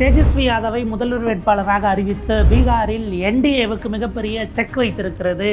தேஜஸ்வி யாதவை முதல்வர் வேட்பாளராக அறிவித்து பீகாரில் என்டிஏவுக்கு மிகப்பெரிய செக் வைத்திருக்கிறது.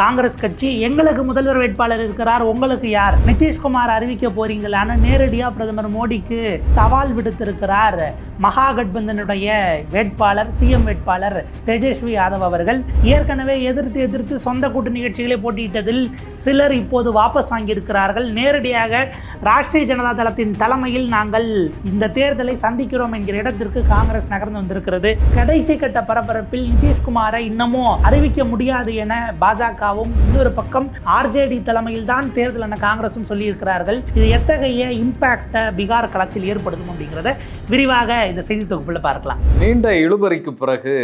காங்கிரஸ் கட்சி எங்களுக்கு முதல்வர் வேட்பாளர் இருக்கிறார் உங்களுக்கு யார்? நிதிஷ்குமார் அறிவிக்க போறீங்களான்னு நேரடியாக பிரதமர் மோடிக்கு சவால் விடுத்திருக்கிறார். மகாகட்பந்தனுடைய வேட்பாளர் சிஎம் வேட்பாளர் தேஜஸ்வி யாதவ் அவர்கள் ஏற்கனவே எதிர்த்து எதிர்த்து சொந்த கூட்டு நிகழ்ச்சிகளை போட்டியிட்டதில் சிலர் இப்போது வாபஸ் வாங்கியிருக்கிறார்கள். நேரடியாக ராஷ்டிரிய ஜனதா தளத்தின் தலைமையில் நாங்கள் இந்த தேர்தலை சந்திக்கிறோம் என்கிற இடத்திற்கு காங்கிரஸ் நகர்ந்து வந்திருக்கிறது. கடைசி கட்ட பரபரப்பில் நிதிஷ்குமாரை இன்னமும் அறிவிக்க முடியாது என பாஜகவும் இன்னொரு பக்கம் ஆர்ஜேடி தலைமையில் தான் தேர்தல் என காங்கிரசும் சொல்லியிருக்கிறார்கள். இது எத்தகைய இம்பாக்டை பீகார் களத்தில் ஏற்படுத்தும் அப்படிங்கிறத விரிவாக இந்த செய்தி தொகுப்பில் பார்க்கலாம். நீண்ட இழுபறிக்கு பிறகு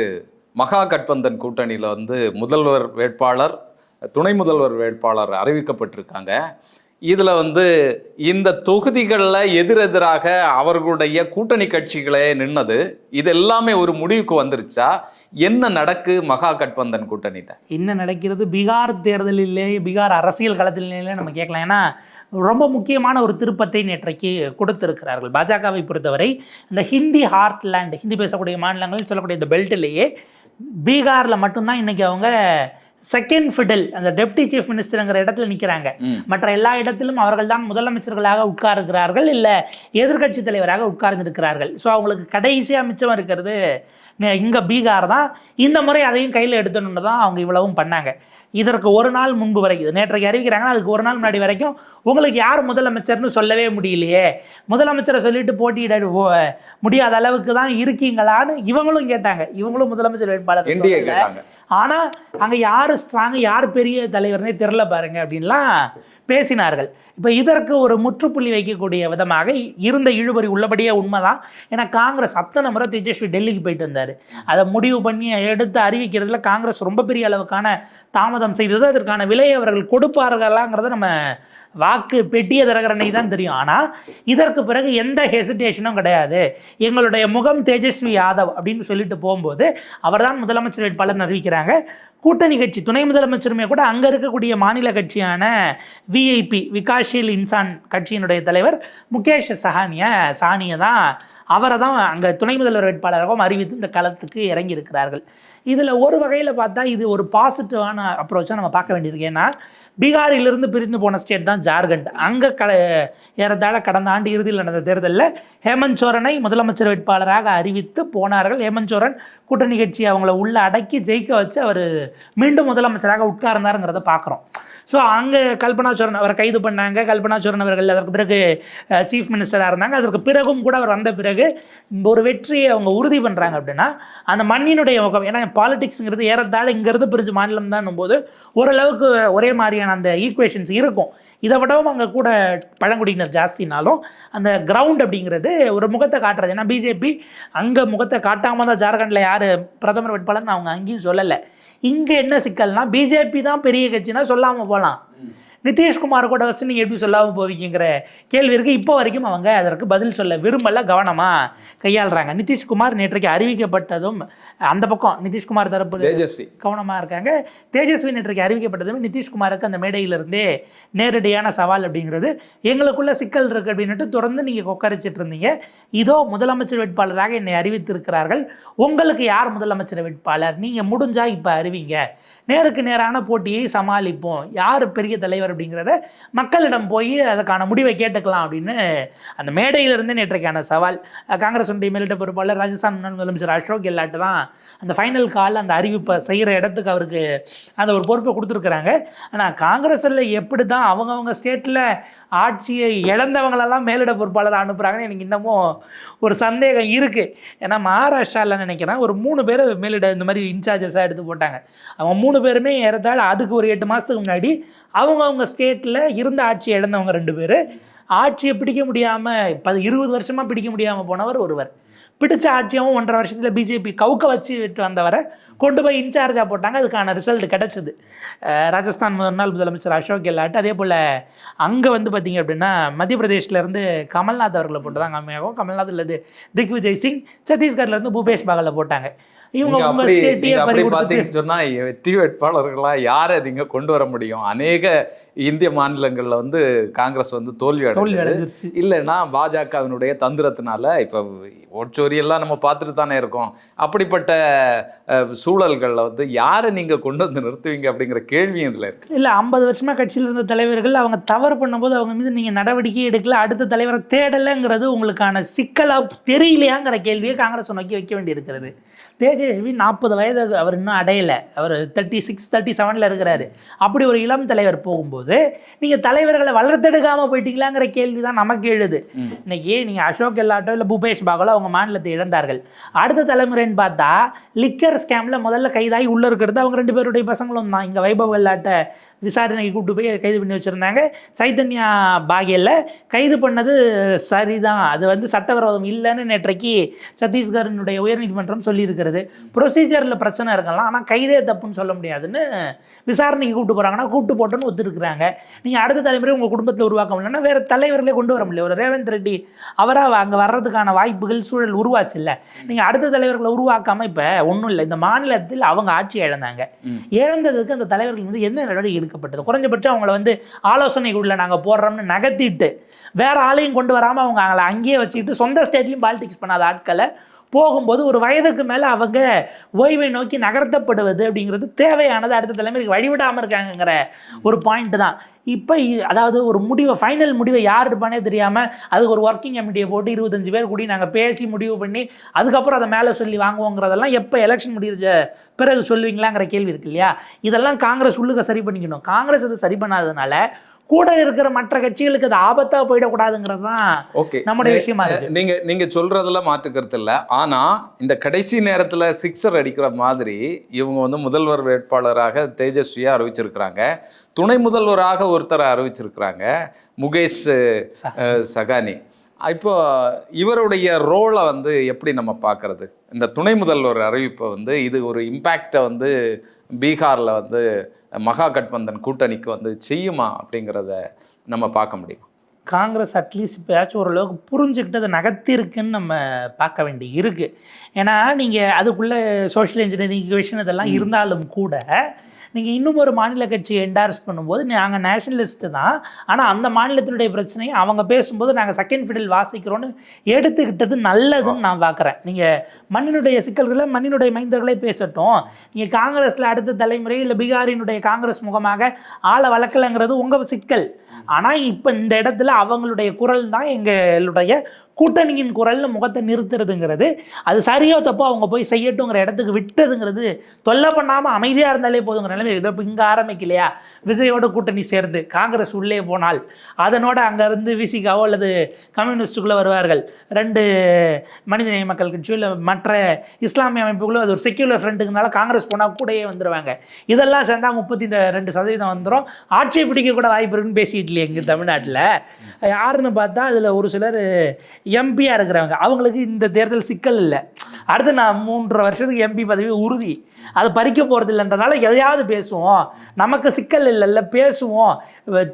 மகா கட்பந்தன் கூட்டணியில் வந்து முதல்வர் வேட்பாளர் துணை முதல்வர் வேட்பாளர் அறிவிக்கப்பட்டிருக்காங்க. இதில் வந்து இந்த தொகுதிகளில் எதிரெதிராக அவர்களுடைய கூட்டணி கட்சிகளே நின்னது. இது எல்லாமே ஒரு முடிவுக்கு வந்துருச்சா? என்ன நடக்கு மகா கட்பந்தன் கூட்டணிட்ட என்ன நடக்கிறது? பீகார் தேர்தலிலே பீகார் அரசியல் களத்திலே நம்ம கேட்கலாம். ஏன்னா ரொம்ப முக்கியமான ஒரு திருப்பத்தை நேற்றைக்கு கொடுத்திருக்கிறார்கள். பாஜகவை பொறுத்தவரை இந்த ஹிந்தி ஹார்ட்லேண்ட் ஹிந்தி பேசக்கூடிய மாநிலங்களில் சொல்லக்கூடிய இந்த பெல்ட்டிலேயே பீகாரில் மட்டும்தான் இன்றைக்கி அவங்க செகண்ட் ஃபிடல் அந்த டெப்டி சீஃப் மினிஸ்டருங்கிற இடத்துல நிற்கிறாங்க. மற்ற எல்லா இடத்திலும் அவர்கள் தான் முதலமைச்சர்களாக உட்காருகிறார்கள் இல்லை எதிர்க்கட்சி தலைவராக உட்கார்ந்திருக்கிறார்கள். ஸோ அவங்களுக்கு கடைசியாக மிச்சம் இருக்கிறது இங்க பீகார் தான். இந்த முறை அதையும் கையில் எடுத்துன்னு தான் அவங்க இவ்வளவும் பண்ணாங்க. இதற்கு ஒரு நாள் முன்பு வரைக்கும் நேற்றைக்கு அறிவிக்கிறாங்கன்னா அதுக்கு ஒரு நாள் முன்னாடி வரைக்கும் உங்களுக்கு யார் முதலமைச்சர்னு சொல்லவே முடியலையே. முதலமைச்சரை சொல்லிட்டு போட்டியிட முடியாத அளவுக்கு தான் இருக்கீங்களான்னு இவங்களும் கேட்டாங்க. இவங்களும் முதலமைச்சர் வேட்பாளர் என்டிஏ சொல்லல. கேட்டாங்க. ஆனா அங்க யார் ஸ்ட்ராங் யார் பெரிய தலைவர்னே தெரில பாருங்க அப்படின்லாம் பேசினார்கள். இப்போ இதற்கு ஒரு முற்றுப்புள்ளி வைக்கக்கூடிய விதமாக இருந்த இழுபறி உள்ளபடியே உண்மைதான். ஏன்னா காங்கிரஸ் அத்தனை முறை தேஜஸ்வி டெல்லிக்கு போயிட்டு வந்தார். அதை முடிவு பண்ணி எடுத்து அறிவிக்கிறதுல காங்கிரஸ் ரொம்ப பெரிய அளவுக்கான தாமதம் செய்தது அதற்கான விலையை அவர்கள் கொடுப்பார்களாங்கிறத நம்ம வாக்கு பெட்டிய தரகரனை தான் தெரியும். ஆனால் இதற்கு பிறகு எந்த ஹெசிடேஷனும் கிடையாது. எங்களுடைய முகம் தேஜஸ்வி யாதவ் அப்படின்னு சொல்லிட்டு போகும்போது அவர்தான் முதலமைச்சர் வேட்பாளர் அறிவிக்கிறாங்க. கூட்டணி கட்சி துணை முதலமைச்சருமே கூட அங்கே இருக்கக்கூடிய மாநில கட்சியான விஐபி விகாஷீல் இன்சான் கட்சியினுடைய தலைவர் முகேஷ் சஹானியா சானியை தான் அவரை தான் அங்கே துணை முதல்வர் வேட்பாளராகவும் அறிவித்து இந்த களத்துக்கு இறங்கி இருக்கிறார்கள் இதில் ஒரு வகையில் பார்த்தா இது ஒரு பாசிட்டிவான அப்ரோச்சாக நம்ம பார்க்க வேண்டியிருக்கு. ஏன்னா பீகாரிலிருந்து பிரிந்து போன ஸ்டேட் தான் ஜார்க்கண்ட். அங்கே க ஏறத்தாழ கடந்த ஆண்டு இறுதியில் நடந்த தேர்தலில் ஹேமந்த் சோரனை முதலமைச்சர் வேட்பாளராக அறிவித்து போனார்கள். ஹேமந்த் சோரன் கூட்டணி கட்சி அவங்கள உள்ள அடக்கி ஜெயிக்க வச்சு அவர் மீண்டும் முதலமைச்சராக உட்கார்ந்தாருங்கிறத பார்க்குறோம். ஸோ அங்கே கல்பனா சோரன் அவரை கைது பண்ணாங்க. கல்பனா சோரன் அவர்கள் அதற்கு பிறகு சீஃப் மினிஸ்டராக இருந்தாங்க. அதற்கு பிறகும் கூட அவர் வந்த பிறகு ஒரு வெற்றியை அவங்க உறுதி பண்ணுறாங்க அப்படின்னா அந்த மண்ணினுடைய முகம் ஏன்னா பாலிடிக்ஸுங்கிறது ஏறத்தாழ இங்கேருந்து பிரிஞ்சு மாநிலம் தான் போது ஓரளவுக்கு ஒரே மாதிரியான அந்த ஈக்குவேஷன்ஸ் இருக்கும். இதை விடவும் அங்கே கூட பழங்குடியினர் ஜாஸ்தினாலும் அந்த கிரவுண்ட் அப்படிங்கிறது ஒரு முகத்தை காட்டுறது. ஏன்னா பிஜேபி அங்கே முகத்தை காட்டாமல் தான் ஜார்க்கண்டில் யார் பிரதமர் வேட்பாளர்னு அவங்க அங்கேயும் சொல்லலை. இங்கே என்ன சிக்கல்னா பிஜேபி தான் பெரிய கட்சினா சொல்லாமல் போகலாம் நிதிஷ்குமார் கூட வச்சு நீங்கள் எப்படி சொல்லாமல் போவீங்கிற கேள்வி இருக்குது இப்போ வரைக்கும் அவங்க அதற்கு பதில் சொல்ல விரும்பல கவனமாக கையாளுறாங்க. நிதிஷ்குமார் நேற்றைக்கு அறிவிக்கப்பட்டதும் அந்த பக்கம் நிதிஷ்குமார் தரப்பு தேஜஸ்வி. கவனமாக இருக்காங்க. தேஜஸ்வி நேற்றைக்கு அறிவிக்கப்பட்டதுமே நிதிஷ்குமாருக்கு அந்த மேடையிலிருந்தே நேரடியான சவால் அப்படிங்கிறது. எங்களுக்குள்ள சிக்கல் இருக்குது அப்படின்னுட்டு தொடர்ந்து நீங்கள் கொக்கரிச்சிட்டு இருந்தீங்க. இதோ முதலமைச்சர் வேட்பாளராக என்னை அறிவித்திருக்கிறார்கள். உங்களுக்கு யார் முதலமைச்சர் வேட்பாளர்? நீங்கள் முடிஞ்சா இப்போ அறிவிங்க. நேருக்கு நேரான போட்டியை சமாளிப்போம். யார் பெரிய தலைவர் அப்படிங்கிறத மக்களிடம் போய் அதுக்கான முடிவை கேட்டுக்கலாம் அப்படின்னு அந்த மேடையிலிருந்து நேற்றைக்கான சவால். காங்கிரஸ் ஒன்றிய மேலிட்ட பொறுப்பாளர் ராஜஸ்தான் முன்னாள் முதலமைச்சர் அசோக் கெல்லாட் தான் அந்த ஃபைனல் கால் அந்த அறிவிப்பை செய்கிற இடத்துக்கு அவருக்கு அந்த ஒரு பொறுப்பை கொடுத்துருக்குறாங்க. ஆனால் காங்கிரஸில் எப்படி தான் அவங்கவுங்க ஸ்டேட்டில் ஆட்சியை இழந்தவங்களெல்லாம் மேலிட பொறுப்பாளர் அனுப்புகிறாங்கன்னு எனக்கு இன்னமும் ஒரு சந்தேகம் இருக்குது ஏன்னா மகாராஷ்டிராவில் நினைக்கிறேன் ஒரு மூணு பேர் மேலிட இந்த மாதிரி இன்சார்ஜஸாக எடுத்து போட்டாங்க. அவங்க மூணு பேருமே ஏறத்தாழ அதுக்கு ஒரு எட்டு மாதத்துக்கு முன்னாடி அவங்கவுங்க ஸ்டேட்டில் இருந்த ஆட்சியை இழந்தவங்க ரெண்டு பேர். ஆட்சியை பிடிக்க முடியாமல் பது இருபது வருஷமாக பிடிக்க முடியாமல் போனவர் ஒருவர். பிடிச்ச ஆட்சியாகவும் ஒன்றரை வருஷத்தில் பிஜேபி கவுக்க வச்சு விட்டு வந்தவரை கொண்டு போய் இன்சார்ஜாக போட்டாங்க. அதுக்கான ரிசல்ட் கிடச்சிது. ராஜஸ்தான் முன்னாள் முதலமைச்சர் அசோக் கெல்லாட் அதே போல் அங்கே வந்து பார்த்தீங்க அப்படின்னா மத்திய பிரதேஷ்லேருந்து கமல்நாத் அவர்களை போட்டதாங்க அம்மையாகவும் கமல்நாத் இல்லது திக் விஜய் சிங் சத்தீஸ்கர்லேருந்து பூபேஷ் பாகலில் போட்டாங்க. இவங்க அப்படி ஸ்டேட்டையே நீங்க பறி அப்படி கொடுத்துட்டு பாத்தீங்கன்னு சொன்னா வெற்றி வேட்பாளர்களா யாரை நீங்க கொண்டு வர முடியும்? அநேக இந்திய மாநிலங்கள்ல வந்து காங்கிரஸ் வந்து தோல்வி அடைஞ்சது. இல்லைன்னா பாஜகவினுடைய தந்திரத்தினால இப்போ ஓட்சோரியெல்லாம் நம்ம பார்த்துட்டு தானே இருக்கோம். அப்படிப்பட்ட சூழல்கள்ல வந்து யாரை நீங்க கொண்டு வந்து நிறுத்துவீங்க அப்படிங்கிற கேள்வியும் இதுல இருக்கு. இல்லை ஐம்பது வருஷமாக கட்சியில் இருந்த தலைவர்கள் அவங்க தவறு பண்ணும்போது அவங்க மீது நீங்கள் நடவடிக்கை எடுக்கல அடுத்த தலைவரை தேடலைங்கிறது உங்களுக்கான சிக்கலாக தெரியலையாங்கிற கேள்வியை காங்கிரஸ் நோக்கி வைக்க வேண்டியிருக்கிறது. தேஜஸ்வி நாற்பது வயது அவர் இன்னும் அடையலை. அவர் தேர்ட்டி சிக்ஸ் தேர்ட்டி செவனில் இருக்கிறாரு. அப்படி ஒரு இளம் தலைவர் போகும்போது நீங்கள் தலைவர்களை வளர்த்தெடுக்காமல் போயிட்டீங்களாங்கிற கேள்வி தான் நமக்கு எழுது. இன்னைக்கு நீங்கள் அசோக் கெல்லாட்டோ இல்லை பூபேஷ் பாகலோ அவங்க மாநிலத்தை இழந்தார்கள். அடுத்த தலைமுறைன்னு பார்த்தா லிக்கர் ஸ்கேமில் முதல்ல கைதாகி உள்ளே இருக்கிறது அவங்க ரெண்டு பேருடைய பசங்களும் தான் இங்கே வைபவ் வெள்ளாட்டை விசாரணைக்கு கூப்பிட்டு போய் கைது பண்ணி வச்சுருந்தாங்க. சைத்தன்யா பாகியில் கைது பண்ணது சரிதான். அது வந்து சட்டவிரோதம் இல்லைன்னு நேற்றைக்கு சத்தீஸ்கரினுடைய உயர்நீதிமன்றம் சொல்லியிருக்கிறது. ப்ரொசீஜரில் பிரச்சனை இருக்கலாம். ஆனால் கைதே தப்புன்னு சொல்ல முடியாதுன்னு விசாரணைக்கு கூப்பிட்டு போகிறாங்கன்னா கூப்பிட்டு போட்டோன்னு ஒத்துருக்குறாங்க. நீங்கள் அடுத்த தலைமுறை உங்கள் குடும்பத்தில் உருவாக்க முடியலன்னா வேறு தலைவர்களே கொண்டு வர முடியல. ஒரு ரேவந்த் ரெட்டி அவராக அங்கே வர்றதுக்கான வாய்ப்புகள் சூழல் உருவாச்சு இல்லை. நீங்கள் அடுத்த தலைவர்களை உருவாக்காமல் இப்போ ஒன்றும் இல்லை. இந்த மாநிலத்தில் அவங்க ஆட்சி இழந்தாங்க. இழந்ததுக்கு அந்த தலைவர்கள் வந்து என்ன நடவடிக்கை எடுக்கப்பட்டது குறைஞ்சபட்சம் அவங்கள வந்து ஆலோசனை குழுல நாங்கள் போடுறோம்னு நகர்த்திட்டு வேற ஆளையும் கொண்டு வராமல் அவங்க அவங்கள அங்கேயே வச்சுக்கிட்டு சொந்த ஸ்டேட்லையும் பாலிடிக்ஸ் பண்ணாத ஆட்களை போகும்போது ஒரு வயதுக்கு மேலே அவங்க ஓய்வை நோக்கி நகர்த்தப்படுவது அப்படிங்கிறது தேவையானது. அடுத்த தலைமுறைக்கு வழிவிடாமல் இருக்காங்கங்கிற ஒரு பாயிண்ட் தான். இப்போ அதாவது ஒரு முடிவை ஃபைனல் முடிவை யார் இருப்பானே தெரியாமல் அதுக்கு ஒரு ஒர்க்கிங் கமிட்டியை போட்டு இருபத்தஞ்சு பேர் கூடி நாங்கள் பேசி முடிவு பண்ணி அதுக்கப்புறம் அதை மேலே சொல்லி வாங்குவோங்கிறதெல்லாம் எப்போ எலெக்ஷன் முடிஞ்ச பிறகு சொல்லுவீங்களாங்கிற கேள்வி இருக்கு இல்லையா? இதெல்லாம் காங்கிரஸ் உள்ளுக்க சரி பண்ணிக்கணும். காங்கிரஸ் அதை சரி பண்ணாததுனால கூட இருக்கிற மற்ற கட்சிகளுக்கு அது ஆபத்தாக போயிடக்கூடாதுங்கிறது தான் ஓகே. நம்முடைய விஷயமா இருக்கு. நீங்க நீங்க சொல்றதுல மாற்றுக்கருத்து இல்ல. ஆனா இந்த கடைசி நேரத்துல சிக்ஸர் அடிக்கிற மாதிரி இவங்க வந்து முதல்வர் வேட்பாளராக தேஜஸ்வியா அறிவிச்சிருக்கிறாங்க. துணை முதல்வராக ஒருத்தரை அறிவிச்சிருக்கிறாங்க. முகேஷ் சகானி இப்போ இவருடைய ரோலை வந்து எப்படி நம்ம பார்க்கறது? இந்த துணை முதல்வர் அறிவிப்பை வந்து இது ஒரு இம்பேக்டை வந்து பீகார்ல வந்து மகா கட்பந்தன் கூட்டணிக்கு வந்து செய்யுமா அப்படிங்கிறத நம்ம பார்க்க முடியும்? காங்கிரஸ் அட்லீஸ்ட் இப்போயாச்சும் ஓரளவுக்கு புரிஞ்சுக்கிட்டு அதை நகர்த்திருக்குன்னு நம்ம பார்க்க வேண்டி இருக்கு. ஏன்னா நீங்கள் அதுக்குள்ளே சோஷியல் இன்ஜினியரிங் விஷயம் இதெல்லாம் இருந்தாலும் கூட நீங்கள் இன்னும் ஒரு மாநில கட்சியை என்டார்ஸ் பண்ணும்போது நாங்கள் நேஷனலிஸ்ட்டு தான். ஆனால் அந்த மாநிலத்தினுடைய பிரச்சனையை அவங்க பேசும்போது நாங்கள் செகண்ட் ஃபிடில் வாசிக்கிறோன்னு எடுத்துக்கிட்டது நல்லதுன்னு நான் பார்க்குறேன் நீங்கள் மண்ணினுடைய சிக்கல்களை மண்ணினுடைய மைந்தர்களே பேசட்டும். நீங்கள் காங்கிரஸில் அடுத்த தலைமுறை இல்லை பீகாரினுடைய காங்கிரஸ் முகமாக ஆளை வளர்க்கலைங்கிறது உங்கள் சிக்கல். ஆனால் இப்போ இந்த இடத்துல அவங்களுடைய குரல் தான் எங்களுடைய கூட்டணியின் குரல்னு முகத்தை நிறுத்துறதுங்கிறது அது சரியோ தப்போ அவங்க போய் செய்யட்டுங்கிற இடத்துக்கு விட்டதுங்கிறது தொல்லை பண்ணாமல் அமைதியாக இருந்தாலே போதுங்கிற நிலைமை இதை இப்போ இங்கே ஆரம்பிக்கலையா? விஜயோட கூட்டணி சேர்ந்து காங்கிரஸ் உள்ளே போனால் அதனோட அங்கேருந்து விசிகாவோ அல்லது கம்யூனிஸ்டுக்குள்ளே வருவார்கள். ரெண்டு மனிதநேய மக்கள் கட்சியோ இல்லை மற்ற இஸ்லாமிய அமைப்புகளோ அது ஒரு செக்யூலர் ஃப்ரெண்டுங்கனால காங்கிரஸ் போனால் கூடயே வந்துடுவாங்க இதெல்லாம் சேர்ந்தா முப்பத்தி ரெண்டு சதவீதம் வந்துடும் ஆட்சியை பிடிக்க கூட வாய்ப்பு இருக்குன்னு பேசிட்டு இல்லையே இங்கே தமிழ்நாட்டில். யாருன்னு பார்த்தா அதில் ஒரு சிலர் எம்பியாக இருக்கிறவங்க. அவங்களுக்கு இந்த தேர்தல் சிக்கல் இல்லை. அடுத்து நான் மூன்றரை வருஷத்துக்கு எம்பி பதவி உறுதி. அது பறிக்க போகிறது இல்லைன்றனால எதையாவது பேசுவோம். நமக்கு சிக்கல் இல்லைல்ல பேசுவோம்.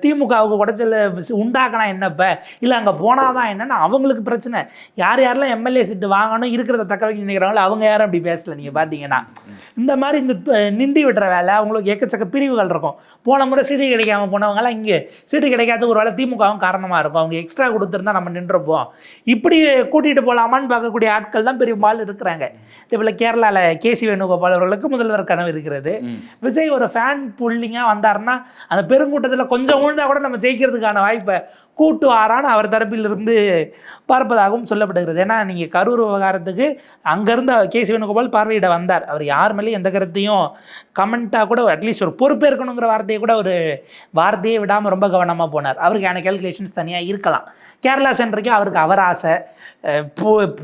திமுகவுக்கு உடச்சல் உண்டாக்கினா என்னப்ப இல்லை அங்கே போனால் தான் என்னென்னா அவங்களுக்கு பிரச்சனை. யார் யாரெல்லாம் எம்எல்ஏ சீட்டு வாங்கணும் இருக்கிறத தக்க வைக்க நினைக்கிறாங்களோ அவங்க யாரும் அப்படி பேசலை நீங்கள் பார்த்தீங்கன்னா இந்த மாதிரி இந்த நின்று நிண்டி விடுற வேலை அவங்களுக்கு எக்கச்சக்க பிரிவுகள் இருக்கும். போன முறை சீட்டு கிடைக்காம போனவங்கலாம் இங்கே சீட்டு கிடைக்காத ஒரு வேலை திமுகவும் காரணமாக இருக்கும். அவங்க எக்ஸ்ட்ரா கொடுத்துருந்தா நம்ம நின்றுப்போம். இப்படி கூட்டிகிட்டு போகலாமான்னு பார்க்கக்கூடிய ஆட்கள் தான் பெரும்பாலும் இருக்கிறாங்க இதே போல் கேரளாவில் கேசி வேணுகோபால் அவர்களுக்கு முதல்வர் கனவு இருக்கிறது. விஜய் ஒரு ஃபேன் புல்லிங்காக வந்தாருன்னா அந்த பெருங்கூட்டத்தில் கொஞ்சம் விழுந்தா கூட நம்ம ஜெயிக்கிறதுக்கான வாய்ப்பை கூட்டு ஆறான்னு அவர் தரப்பிலிருந்து பார்ப்பதாகவும் சொல்லப்படுகிறது. ஏன்னா நீங்கள் கரூர் விவகாரத்துக்கு அங்கேருந்து கே சிவனுகோபால் பார்வையிட வந்தார். அவர் யார் மேலேயும் எந்த கருத்தையும் கமெண்ட்டாக கூட அட்லீஸ்ட் ஒரு பொறுப்பேற்கணுங்கிற வார்த்தையை கூட ஒரு வார்த்தையை விடாமல் ரொம்ப கவனமாக போனார். அவருக்கான கேல்குலேஷன்ஸ் தனியாக இருக்கலாம். கேரளா சென்டருக்கு அவருக்கு அவர் ஆசை.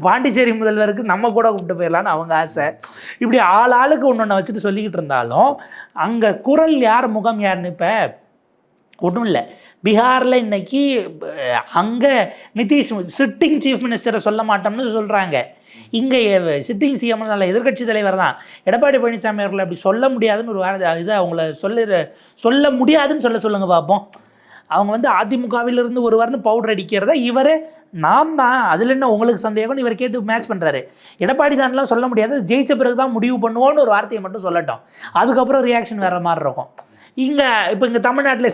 பாண்டிச்சேரி முதல்வருக்கு நம்ம கூட கூப்பிட்டு போயிடலான்னு அவங்க ஆசை. இப்படி ஆள் ஆளுக்கு ஒன்று ஒன்று வச்சுட்டு சொல்லிக்கிட்டு இருந்தாலும் அங்கே குரல் யார் முகம் யாருன்னு இப்போ ஒன்றும் இல்லை. பீகாரில் இன்னைக்கு அங்கே நிதிஷ் சிட்டிங் சீஃப் மினிஸ்டரை சொல்ல மாட்டோம்னு சொல்கிறாங்க இங்கே சிட்டிங் சிஎம் நல்ல எதிர்க்கட்சி தலைவர் தான். எடப்பாடி பழனிசாமி அவர்களை அப்படி சொல்ல முடியாதுன்னு ஒரு வார இது அவங்கள சொல்ல சொல்ல முடியாதுன்னு சொல்ல சொல்லுங்கள் பார்ப்போம் அவங்க வந்து அதிமுகவிலிருந்து ஒரு பவுடர் அடிக்கிறத இவர் நான் தான். அதில் என்ன உங்களுக்கு சந்தேகம்னு இவர் கேட்டு மேட்ச் பண்ணுறாரு எடப்பாடி தான்லாம் சொல்ல முடியாது. ஜெயிச்ச பிறகு தான் முடிவு பண்ணுவோன்னு ஒரு வார்த்தையை மட்டும் சொல்லட்டும். அதுக்கப்புறம் ரியாக்ஷன் வேறு மாதிரி இருக்கும். இங்கே இப்போ இங்கே தமிழ்நாட்டில்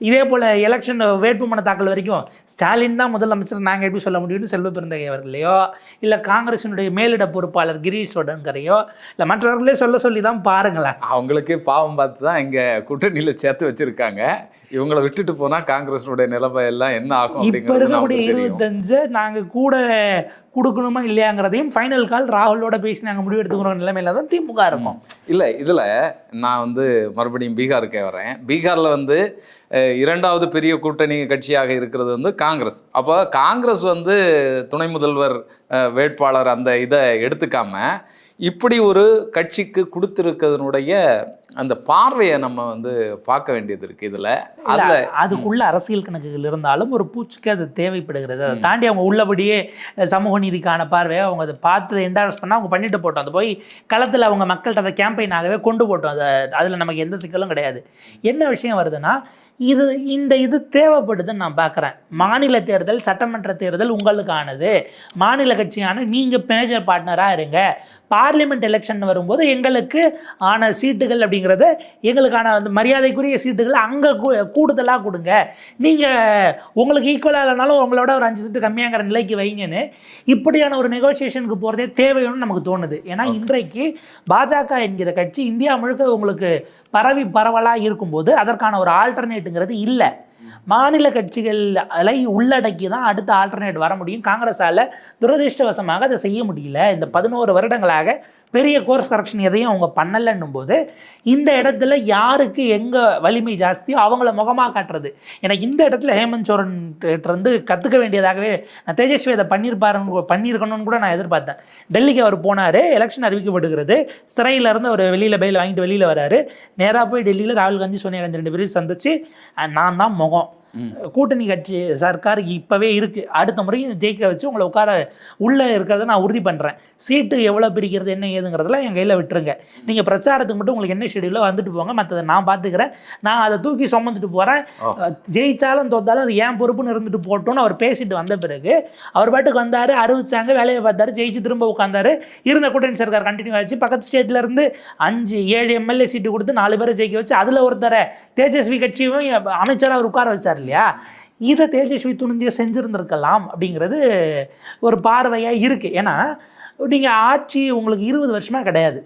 இதே போல் எலெக்ஷன் வேட்புமனு தாக்கல் வரைக்கும் ஸ்டாலின் தான் முதலமைச்சர் நாங்கள் எப்படி சொல்ல முடியும்னு செல்வ பிறந்தகை அவர்களையோ இல்லை காங்கிரசினுடைய மேலிட பொறுப்பாளர் கிரீஷ் வடன்கரையோ இல்லை மற்றவர்களே சொல்ல சொல்லி தான் பாருங்களேன். அவங்களுக்கே பாவம் பார்த்து தான் இங்க கூட்டணியில சேர்த்து வச்சிருக்காங்க. இவங்களை விட்டுட்டு போனா காங்கிரஸினுடைய நிலைமை எல்லாம் என்ன ஆகும் இப்போ இருக்கக்கூடிய இருபத்தஞ்சு நாங்கள் கூட கொடுக்கணுமா இல்லையாங்கிறதையும் ஃபைனல் கால் ராகுலோட பேசி நாங்கள் முடிவு எடுத்துக்கிறோம் நிலைமையில தான் திமுக இருக்கும். இல்லை இதில் நான் வந்து மறுபடியும் பீகாருக்கே வரேன். பீகாரில் வந்து இரண்டாவது பெரிய கூட்டணி கட்சியாக இருக்கிறது வந்து காங்கிரஸ். அப்போ காங்கிரஸ் வந்து துணை முதல்வர் வேட்பாளர் அந்த இதை எடுத்துக்காம இப்படி ஒரு கட்சிக்கு கொடுத்துருக்கிறதுனுடைய அந்த பார்வையை நம்ம வந்து பார்க்க வேண்டியது இருக்கு இதில். அதில் அதுக்குள்ள அரசியல் கணக்குகள் இருந்தாலும் ஒரு பூச்சிக்கு அது தேவைப்படுகிறது. அதை தாண்டி அவங்க உள்ளபடியே சமூக நீதிக்கான பார்வையை அவங்க அதை பார்த்து என்டாரஸ் பண்ணால் அவங்க பண்ணிட்டு போட்டோம். அது போய் களத்தில் அவங்க மக்கள்கிட்ட அதை கேம்பெயினாகவே கொண்டு போட்டோம். அதை அதில் நமக்கு எந்த சிக்கலும் கிடையாது. என்ன விஷயம் வருதுன்னா இது இந்த இது தேவைப்படுதுன்னு நான் பார்க்குறேன். மாநில தேர்தல் சட்டமன்ற தேர்தல் உங்களுக்கானது. மாநில கட்சியான நீங்கள் மேஜர் பார்ட்னராக இருங்க. பார்லிமெண்ட் எலெக்ஷன் வரும்போது எங்களுக்கு ஆன சீட்டுகள் அப்படிங்கிறத எங்களுக்கான அந்த மரியாதைக்குரிய சீட்டுகளை அங்கே கூடுதலாக கொடுங்க. நீங்கள் உங்களுக்கு ஈக்குவலாக இல்லைனாலும் உங்களோட ஒரு அஞ்சு சீட்டு கம்மியாங்கிற நிலைக்கு வைங்கன்னு இப்படியான ஒரு நெகோசியேஷனுக்கு போகிறதே தேவைன்னு நமக்கு தோணுது. ஏன்னா இன்றைக்கு பாஜக என்கிற கட்சி இந்தியா முழுக்க உங்களுக்கு பரவி பரவலாக இருக்கும்போது அதற்கான ஒரு ஆல்டர்னேட்டுங்கிறது இல்லை. மாநில கட்சிகளை உள்ளடக்கி தான் அடுத்த ஆல்டர்னேட் வர முடியும். காங்கிரஸால் துரதிருஷ்டவசமாக அதை செய்ய முடியல. இந்த பதினோரு வருடங்களாக பெரிய கோர்ஸ் கரெக்ஷன் எதையும் அவங்க பண்ணலைன்னும் போது இந்த இடத்துல யாருக்கு எங்கே வலிமை ஜாஸ்தியோ அவங்கள முகமாக காட்டுறது. எனக்கு இந்த இடத்துல ஹேமந்த் சோரன் இருந்து கற்றுக்க வேண்டியதாகவே நான் தேஜஸ்வி அதை பண்ணியிருப்பாருன்னு பண்ணியிருக்கணும்னு கூட நான் எதிர்பார்த்தேன். டெல்லிக்கு அவர் போனார் எலெக்ஷன் அறிவிக்கப்படுகிறது. சிறையிலேருந்து அவர் வெளியில் பயில் வாங்கிட்டு வெளியில் வராரு. நேராக போய் டெல்லியில் ராகுல் காந்தி சோனியா காந்தி ரெண்டு பேரும் சந்திச்சு நான் தான் முகம். கூட்டணி கட்சி சர்க்கார் இப்போவே இருக்குது அடுத்த முறையும் ஜெயிக்க வச்சு உங்களை உட்கார உள்ளே இருக்கிறத நான் உறுதி பண்ணுறேன் சீட்டு எவ்வளோ பிரிக்கிறது என்ன ஏதுங்கிறதெல்லாம் என் கையில் விட்டுருங்க. நீங்கள் பிரச்சாரத்துக்கு மட்டும் உங்களுக்கு என்ன ஷெடியூலோ வந்துட்டு போங்க. மற்றதை நான் பார்த்துக்கிறேன் நான் அதை தூக்கி சுமந்துட்டு போகிறேன் ஓ. ஜெயிச்சாலும் தோத்தாலும் அது ஏன் பொறுப்புன்னு இருந்துட்டு போட்டோன்னு அவர் பேசிட்டு வந்த பிறகு அவர் பாட்டுக்கு வந்தார் அறிவிச்சாங்க வேலையை பார்த்தாரு ஜெயிச்சு திரும்ப உட்காந்தாரு. இருந்த கூட்டணி சர்க்கார் கண்டினியூ ஆச்சு. பக்கத்து ஸ்டேட்ல இருந்து அஞ்சு ஏழு எம்எல்ஏ சீட்டு கொடுத்து நாலு பேரை ஜெயிக்க வச்சு அதில் ஒருத்தரை தேஜஸ்வி கட்சியும் அமைச்சராக அவர் உட்கார வச்சார் இல்லையா? இதை தேஜஸ்வி துணிஞ்சு செஞ்சுருந்துருக்கலாம் அப்படிங்கிறது ஒரு பார்வையாக இருக்குது ஏன்னா நீங்கள் ஆட்சி உங்களுக்கு இருபது வருஷமாக கிடையாது.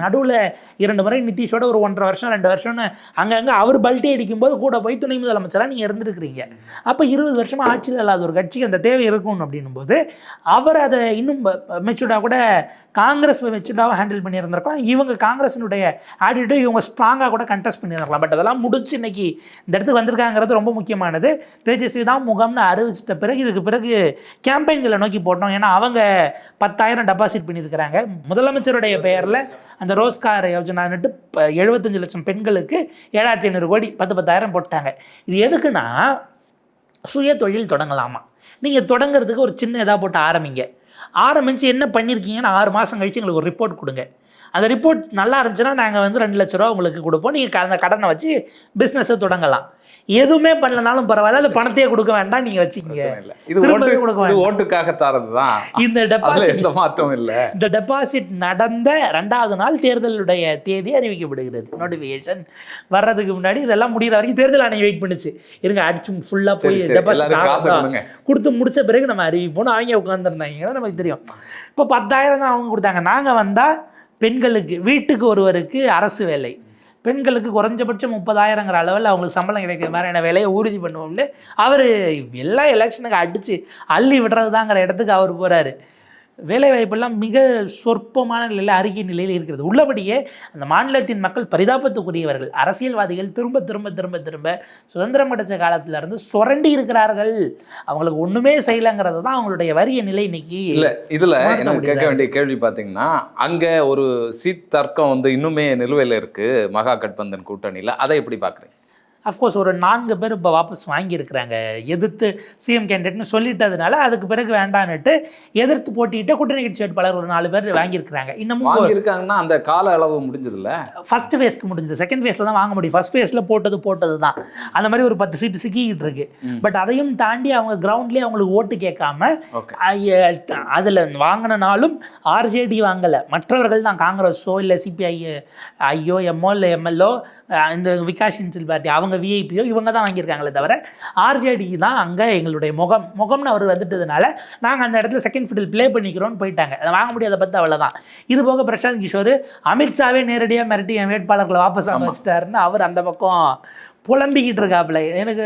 நடுவில் இரண்டு முறை நிதிஷோட ஒரு ஒன்றரை வருஷம் ரெண்டு வருஷம்னு அங்கங்கே அவர் பல்ட்டி அடிக்கும்போது கூட போய் துணை முதலமைச்சராக நீங்கள் இருந்துருக்கிறீங்க. அப்போ இருபது வருஷமாக ஆட்சியில் இல்லாத ஒரு கட்சிக்கு அந்த தேவை இருக்கும் அப்படின்னும் போது அவர் அதை இன்னும் மெச்சூர்டாக கூட காங்கிரஸ் மெச்சூர்டாக ஹேண்டில் பண்ணியிருந்திருக்கலாம். இவங்க காங்கிரஸினுடைய ஆட்டிடியூட் இவங்க ஸ்ட்ராங்காக கூட கண்டெஸ்ட் பண்ணியிருக்கலாம் பட் அதெல்லாம் முடிச்சு இன்னைக்கு இந்த இடத்துக்கு வந்திருக்காங்கிறது ரொம்ப முக்கியமானது. தேஜஸ்வி தான் முகம்னு அறிவிச்சிட்ட பிறகு இதுக்கு பிறகு கேம்பெயின்களை நோக்கி போட்டோம். ஏன்னா அவங்க பத்தாயிரம் டெபாசிட் பண்ணியிருக்கிறாங்க. முதலமைச்சருடைய பெயரில் அந்த ரோஸ்கார் யோஜனான்ட்டு இப்போ எழுபத்தஞ்சு லட்சம் பெண்களுக்கு ஏழாயிரத்தி ஐநூறு கோடி பத்து பத்தாயிரம் போட்டாங்க. இது எதுக்குன்னா சுய தொழில் தொடங்கலாமா? நீங்கள் தொடங்குறதுக்கு ஒரு சின்ன இதாக போட்டு ஆரம்பிங்க. ஆரம்பித்து என்ன பண்ணியிருக்கீங்கன்னு ஆறு மாதம் கழிச்சு எங்களுக்கு ஒரு ரிப்போர்ட் கொடுங்க. அந்த ரிப்போர்ட் நல்லா இருந்துச்சுன்னா நாங்கள் வந்து ரெண்டு லட்ச ரூபா உங்களுக்கு கொடுப்போம். நீங்கள் அந்த கடனை வச்சு பிஸ்னஸை தொடங்கலாம். எதுவுமே பண்ணலனாலும் பரவாயில்ல. அந்த பணத்தையே கொடுக்க வேண்டாம் நீங்கள் வச்சுக்கோங்க. இது ஓட்டு. ஓட்டுக்காக தரது தான் இந்த டெபாசிட் எந்த மாற்றமும் இல்லை. இந்த டெபாசிட் நடந்த ரெண்டாவது நாள் தேர்தலுடைய தேதி அறிவிக்கப்படுகிறது. நோட்டிஃபிகேஷன் வர்றதுக்கு முன்னாடி இதெல்லாம் முடிகிற வரைக்கும் தேர்தல் ஆணையம் வெயிட் பண்ணுச்சு. இருங்க அடிச்சு ஃபுல்லாக சரி போய் டெபாசிட் கொடுத்து முடிச்ச பிறகு நம்ம அறிவிப்போம்னு அவங்க உட்காந்துருந்தாங்க நமக்கு தெரியும். இப்போ பத்தாயிரம் தான் அவங்க கொடுத்தாங்க. நாங்கள் வந்தால் பெண்களுக்கு வீட்டுக்கு ஒருவருக்கு அரசு வேலை. பெண்களுக்கு குறைஞ்சபட்சம் முப்பதாயிரங்கிற அளவில் அவங்களுக்கு சம்பளம் கிடைக்கிற மாதிரியான வேலையை உறுதி பண்ணுவோம்னு அவர் எல்லா எலெக்ஷனுக்கு அடித்து அள்ளி விடுறது தாங்கிற இடத்துக்கு அவர் போகிறாரு வேலைவாய்ப்பெல்லாம் மிக சொற்பமான நிலையில் அறிக்கை நிலையில் இருக்கிறது. உள்ளபடியே அந்த மாநிலத்தின் மக்கள் பரிதாபத்துக்குரியவர்கள். அரசியல்வாதிகள் திரும்ப திரும்ப திரும்ப திரும்ப சுதந்திரம் கிடைச்ச காலத்துல இருந்து சுரண்டி இருக்கிறார்கள். அவங்களுக்கு ஒண்ணுமே செய்யலைங்கிறது தான் அவங்களுடைய வரிய நிலை இன்னைக்கு. இல்ல இதுல எனக்கு கேட்க? வேண்டிய கேள்வி பாத்தீங்கன்னா அங்க ஒரு சீட் தர்க்கம் வந்து இன்னுமே நிலுவையில இருக்கு மகா கட்பந்தன் கூட்டணியில. அதை எப்படி பாக்குறீங்க? அஃப்கோர்ஸ் ஒரு நான்கு பேர் இப்போ வாபஸ் வாங்கியிருக்கிறாங்க. எதிர்த்து சிஎம் கேண்டிடேட்னு சொல்லிட்டதுனால அதுக்கு பிறகு வேண்டான்னுட்டு எதிர்த்து போட்டியிட்ட கூட்டணி கட்சி வேட்பாளர் ஒரு நாலு பேர் வாங்கியிருக்கிறாங்க. இன்னமும் வாங்கியிருக்காங்கன்னா அந்த கால அளவு முடிஞ்சதுல்ல? ஃபர்ஸ்ட் ஃபேஸ்க்கு முடிஞ்சது. செகண்ட் ஃபேஸில் தான் வாங்க முடியும். ஃபர்ஸ்ட் ஃபேஸில் போட்டது போட்டது தான். அந்த மாதிரி ஒரு பத்து சீட்டு சிக்கிக்கிட்டு இருக்கு. பட் அதையும் தாண்டி அவங்க கிரவுண்ட்லேயே அவங்களுக்கு ஓட்டு கேட்காம அதில் வாங்கினாலும் ஆர்ஜேடி வாங்கலை. மற்றவர்கள் தான் காங்கிரஸோ இல்லை சிபிஐ ஐயோ எம்ஓ இல்லை எம்எல்ஓ இந்த விகாஷ் இன்சில் பார்ட்டி அவங்க விஐபியோ இவங்க தான் வாங்கியிருக்காங்களே தவிர ஆர்ஜேடி தான் அங்கே எங்களுடைய முகம். முகம்னு அவர் வந்துட்டதுனால நாங்கள் அந்த இடத்துல செகண்ட் ஃபிடில் ப்ளே பண்ணிக்கிறோம்னு போயிட்டாங்க. அதை வாங்க முடியாத பற்றி அவ்வளோதான் இது போக பிரசாந்த் கிஷோர் அமித்ஷாவே நேரடியாக மிரட்டி என் வேட்பாளர்களை வாபஸ். வச்சுட்டாருன்னு அவர் அந்த பக்கம் புலம்பிக்கிட்டு இருக்காப்புல. எனக்கு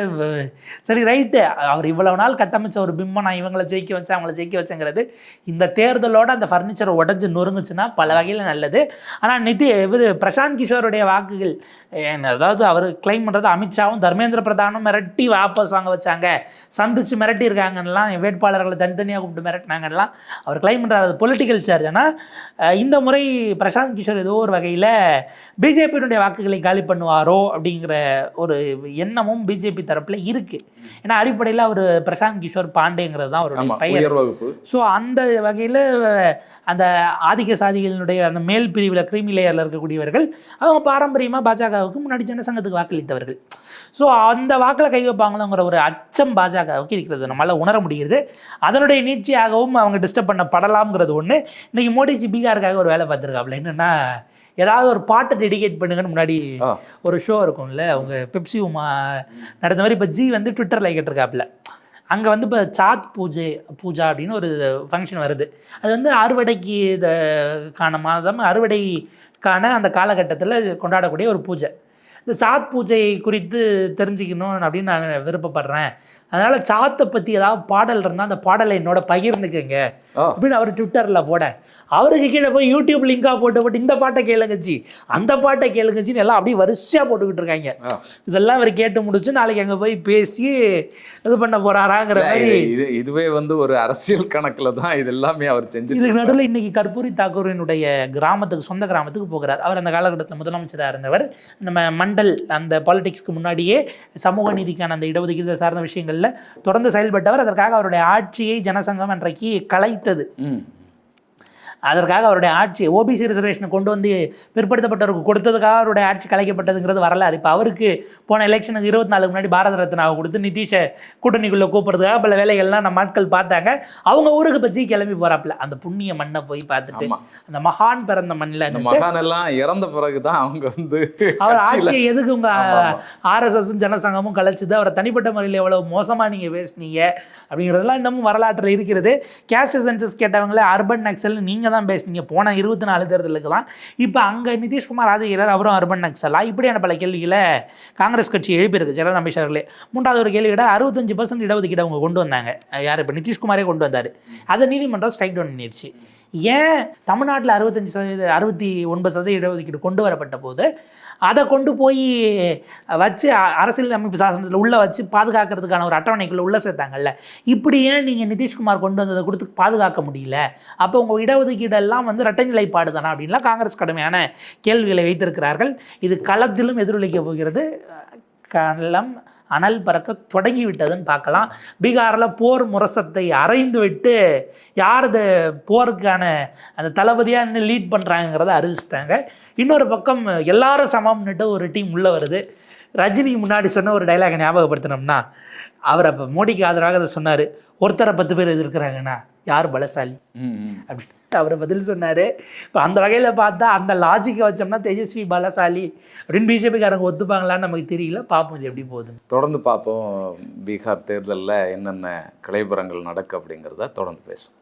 சரி ரைட்டு அவர் இவ்வளவு நாள் கட்டமைச்ச ஒரு பிம்மம் நான் இவங்களை ஜெயிக்க வச்சேன் அவங்கள ஜெயிக்க வச்சேங்கிறது இந்த தேர்தலோட அந்த ஃபர்னிச்சரை உடஞ்சி நொறுங்குச்சுன்னா பல வகையில் நல்லது. ஆனால் நிதி இது பிரசாந்த் கிஷோருடைய வாக்குகள் அதாவது அவர் கிளைம் பண்ணுறது அமித்ஷாவும் தர்மேந்திர பிரதானும் மிரட்டி வாபஸ் வாங்க வச்சாங்க. சந்திச்சு மிரட்டி இருக்காங்கலாம் வேட்பாளர்களை தனித்தனியாக கூப்பிட்டு மிரட்டினாங்கலாம் அவர் கிளைம் பண்ணுறது பொலிட்டிக்கல் சார்ஜ் ஆனால் இந்த முறை பிரசாந்த் கிஷோர் ஏதோ ஒரு வகையில் பிஜேபியினுடைய வாக்குகளை காலி பண்ணுவாரோ அப்படிங்கிற ஒரு எண்ணமும் பிஜேபி தரப்புல இருக்கு. ஏன்னா அடிப்படையில் அவர் பிரசாந்த் கிஷோர் பாண்டேங்கிறது தான் அவருடைய பெயர். ஸோ அந்த வகையில் அந்த ஆதிக்க சாதிகளினுடைய அந்த மேல் பிரிவில் கிரீமி லேயரில் இருக்கக்கூடியவர்கள் அவங்க பாரம்பரியமாக பாஜகவுக்கு முன்னாடி ஜனசங்கத்துக்கு வாக்களித்தவர்கள். ஸோ அந்த வாக்கில் கை வைப்பாங்களோங்கிற ஒரு அச்சம் பாஜகவுக்கு இருக்கிறது. நம்மளால் உணர முடிகிறது. அதனுடைய நீட்சியாகவும் அவங்க டிஸ்டர்ப் பண்ணப்படலாம்ங்கிறது ஒன்று இன்னைக்கு மோடிஜி பீகாருக்காக ஒரு வேலை பார்த்துருக்காப்புல. என்னென்னா ஏதாவது ஒரு பாட்டை டெடிகேட் பண்ணுங்கன்னு முன்னாடி. ஒரு ஷோ இருக்கும்ல அவங்க பெப்சி உமா நடந்த மாதிரி இப்போ ஜி வந்து ட்விட்டரில் கேட்டிருக்காப்புல. அங்கே வந்து இப்போ சாத் பூஜை பூஜா அப்படின்னு ஒரு ஃபங்க்ஷன் வருது. அது வந்து அறுவடைக்கு காண மாதம் அறுவடைக்கான அந்த காலகட்டத்தில் கொண்டாடக்கூடிய ஒரு பூஜை. இந்த சாத் பூஜை குறித்து தெரிஞ்சுக்கணும் அப்படின்னு நான் விருப்பப்படுறேன். அதனால் சாத்தை பற்றி ஏதாவது பாடல் இருந்தால் அந்த பாடலை என்னோட பகிர்ந்துக்கங்க. அப்படின்னு அவர் ட்விட்டரில் போட. அவருக்கு கீழே போய் யூடியூப் லிங்காக போட்டு போட்டு இந்த பாட்டை கேளுங்கச்சி அந்த பாட்டை கேளுங்கச்சின்னு எல்லாம் அப்படியே வரிசையாக போட்டுக்கிட்டு இருக்காங்க. இதெல்லாம் அவர் கேட்டு முடிச்சு நாளைக்கு அங்கே போய் பேசி இது பண்ண போறாராங்கிற மாதிரி இது- இது இதுவே வந்து ஒரு அரசியல் கணக்குல தான் இது எல்லாமே அவர் செஞ்சு இதுக்கு நடுவில் இன்னைக்கு கற்பூரி தாக்கூரினுடைய கிராமத்துக்கு சொந்த கிராமத்துக்கு போகிறார். அவர் அந்த காலகட்டத்தில் முதலமைச்சராக இருந்தவர். நம்ம மண்டல் அந்த பாலிடிக்ஸ்க்கு முன்னாடியே சமூக நீதிக்கான அந்த இடஒதுக்கீடு சார்ந்த விஷயங்களில் தொடர்ந்து செயல்பட்டவர் அதற்காக அவருடைய ஆட்சியை ஜனசங்கம் அன்றைக்கு கலைத்தது. அதற்காக அவருடைய ஆட்சி ஓபிசி ரிசர்வேஷனை கொண்டு வந்து பிற்படுத்தப்பட்டவருக்கு கொடுத்ததுக்காக அவருடைய ஆட்சி கலைக்கப்பட்டதுங்கிறது வரலாறு. இப்போ அவருக்கு போன எலெக்ஷனுக்கு இருபத்தி நாலுக்கு முன்னாடி பாரத ரத்னாவை கொடுத்து நிதிஷை கூட்டணிக்குள்ளே கூப்பிட்றதுக்காக பல வேலைகள்லாம் நம்ம ஆட்கள் பார்த்தாங்க. அவங்க ஊருக்கு பற்றி கிளம்பி போகிறாப்புல அந்த புண்ணிய மண்ணை போய் பார்த்துட்டு அந்த மகான் பிறந்த மண்ணில் மகான் எல்லாம் இறந்த பிறகுதான் அவங்க வந்து அவர் ஆட்சியை எதுக்கு உங்க ஆமா, ஆமா. ஆர்எஸ்எஸும் ஜனசங்கமும் கலைச்சுது? அவரை தனிப்பட்ட முறையில் எவ்வளவு மோசமா நீங்க பேசுனீங்க? அப்படிங்கிறதெல்லாம் இன்னமும் வரலாற்றில் இருக்கிறது. கேஸ்ட் சென்சஸ் கேட்டவங்களே அர்பன் நக்சல் நீங்க தான் பேசுனீங்க போன இருபத்தி நாலு தேர்தலுக்கு தான். இப்போ அங்கே நிதிஷ்குமார் ஆதரிக்கிறார் அவரும் அர்பன் நக்சலா இப்படியான பல கேள்விகளை காங்கிரஸ் கட்சி எழுப்பியிருக்கு ஜெகன் ரமேஷ் அவர்களே மூன்றாவது ஒரு கேள்வி கேட்டால் அறுபத்தஞ்சு பர்சன்ட் இடஒதுக்கீடு அவங்க கொண்டு வந்தாங்க. யார்? இப்போ நிதிஷ்குமாரே கொண்டு வந்தார். அதை நீதிமன்றம் ஸ்ட்ரைக் டவுன் பண்ணிடுச்சு ஏன் தமிழ்நாட்டில் அறுபத்தஞ்சு சதவீத அறுபத்தி ஒன்பது சதவீத இடஒதுக்கீடு கொண்டு வரப்பட்ட போது அதை கொண்டு போய் வச்சு அரசியல் அமைப்பு சாசனத்தில் உள்ளே வச்சு பாதுகாக்கிறதுக்கான ஒரு அட்டவணைக்குள்ளே உள்ளே சேர்த்தாங்கல்ல. இப்படி ஏன் நீங்கள் நிதிஷ்குமார் கொண்டு வந்ததை கொடுத்து பாதுகாக்க முடியல? அப்போ உங்கள் இடஒதுக்கீடெல்லாம் வந்து இரட்டை நிலைப்பாடு தானா அப்படின்லாம் காங்கிரஸ் கடுமையான கேள்விகளை வைத்திருக்கிறார்கள். இது களத்திலும் எதிரொலிக்க போகிறது. களம் அனல் பறக்க தொடங்கி விட்டதுன்னு பார்க்கலாம். பீகாரில் போர் முரசத்தை அரைந்து விட்டு யார் போருக்கான அந்த தளபதியாக நின்று லீட் பண்ணுறாங்கிறத அறிவிச்சிட்டாங்க. இன்னொரு பக்கம் எல்லாரும் சமம்னுட்டு ஒரு டீம் உள்ளே வருது. ரஜினி முன்னாடி சொன்ன ஒரு டைலாக் ஞாபகப்படுத்தினோம்னா அவர் அப்போ மோடிக்கு ஆதரவாக அதை சொன்னார். ஒருத்தரை பத்து பேர் எதிர்க்கிறாங்கன்னா யார் பலசாலி. அப்படின்னு அவர் பதில் சொன்னார். இப்போ அந்த வகையில் பார்த்தா அந்த லாஜிக்கை வச்சோம்னா தேஜஸ்வி பலசாலி அப்படின்னு பிஜேபிக்காரங்க ஒத்துப்பாங்களான்னு நமக்கு தெரியல. பார்ப்போம் இது எப்படி போகுதுன்னு. தொடர்ந்து பார்ப்போம். பீகார் தேர்தலில் என்னென்ன கலைபுரங்கள் நடக்கு அப்படிங்கிறத தொடர்ந்து பேசுவோம்.